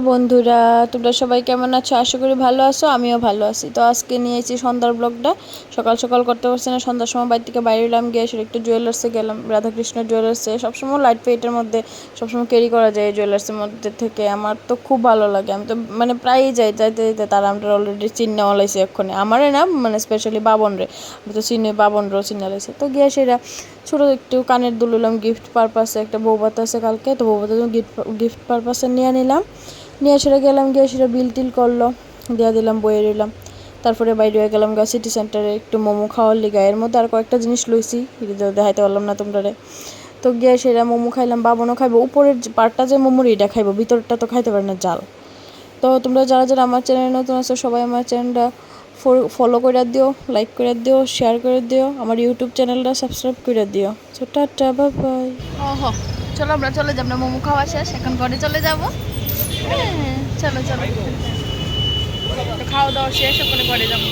বন্ধুরা, তোমরা সবাই কেমন আছো? আশা করি ভালো আছো, আমিও ভালো আছি। তো আজকে নিয়েছি সন্ধ্যার ব্লগটা। সকাল সকাল করতে পারছি না, সন্ধ্যার সময় বাড়ি থেকে বাইরে এলাম, গিয়ে সেটা একটু জুয়েলার্সে গেলাম, রাধাকৃষ্ণ জুয়েলার্সে সবসময় লাইট ওয়েটের মধ্যে, সবসময় ক্যারি করা যায় জুয়েলার্সের মধ্যে থেকে। আমার তো খুব ভালো লাগে। আমি তো মানে প্রায়ই যাই, যাইতে যাইতে তারা আমরা অলরেডি চিনে ওলাইছি এক্ষণে আমারে না মানে স্পেশালি বাবন রে। আমি তো চিনি বাবনরেও চিনে লাইছে তো গিয়ে সেটা ছোটো একটু কানের দুল নিলাম গিফট পারপাসে একটা বৌভাত আছে কালকে। তো জন্য গিফট গিফট পারপাসে নিয়ে নিলাম। নিয়ে সেটা গেলাম, গিয়ে সেটা বিল টিল করল, দিয়ে দিলাম, বইয়ে দিলাম তারপরে বাইরে হয়ে গেলাম গা সিটি সেন্টারে একটু মোমো খাওয়ার লিগা। এর মধ্যে আর কয়েকটা জিনিস লইছি দেখাইতে পারলাম না তোমরা তো গিয়ে সেটা মোমো খাইলাম বাবনও খাইবো। উপরের পার্টটা যে মোমোর এটা খাইবো, ভিতরটা তো খাইতে পারে না, জাল। তো তোমরা যারা যারা আমার চ্যানেলে নতুন আছো, সবাই আমার চ্যানেলটা ফলো করে দিও লাইক করে দিও শেয়ার করে দিও, আমার ইউটিউব চ্যানেলটা সাবস্ক্রাইব করে দিও। সো টাটা বাই বাই চলো আমরা চলে যাব না মোমো খাওয়া শেষ, এখন ঘরে চলে যাব। হ্যাঁ, চলো চলো। খাওয়া দাওয়া শেষ ওখানে ঘরে যাব।